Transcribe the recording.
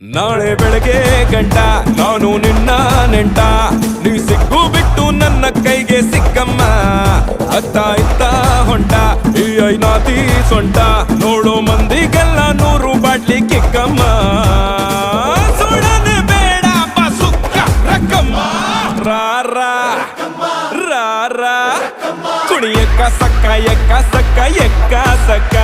ನಾಳೆ ಬೆಳಗ್ಗೆ ಗಂಟ ನಾನು ನಿನ್ನ ನೆಂಟ. ನೀ ಸಿಕ್ಕು ಬಿಟ್ಟು ನನ್ನ ಕೈಗೆ ಸಿಕ್ಕಮ್ಮ. ಅತ್ತ ಇತ್ತ ಹೊಂಟ, ಈ ಐನಾತಿ ಸೊಂಟ. ನೋಡೋ ಮಂದಿಗೆಲ್ಲ ನೂರು ಬಾಟ್ಲಿ ಕಿಕ್ಕಮ್ಮ. ಸುಡನೆ ಬೇಡ ಸುಕ್ಕ ರಕ್ಕಮ್ಮ. ರಾರ ರಾರ ಕುಣಿಯಕ್ಕ ಸಕ್ಕ, ಎಕ್ಕ ಸಕ್ಕ ಎಕ್ಕ ಸಕ್ಕ.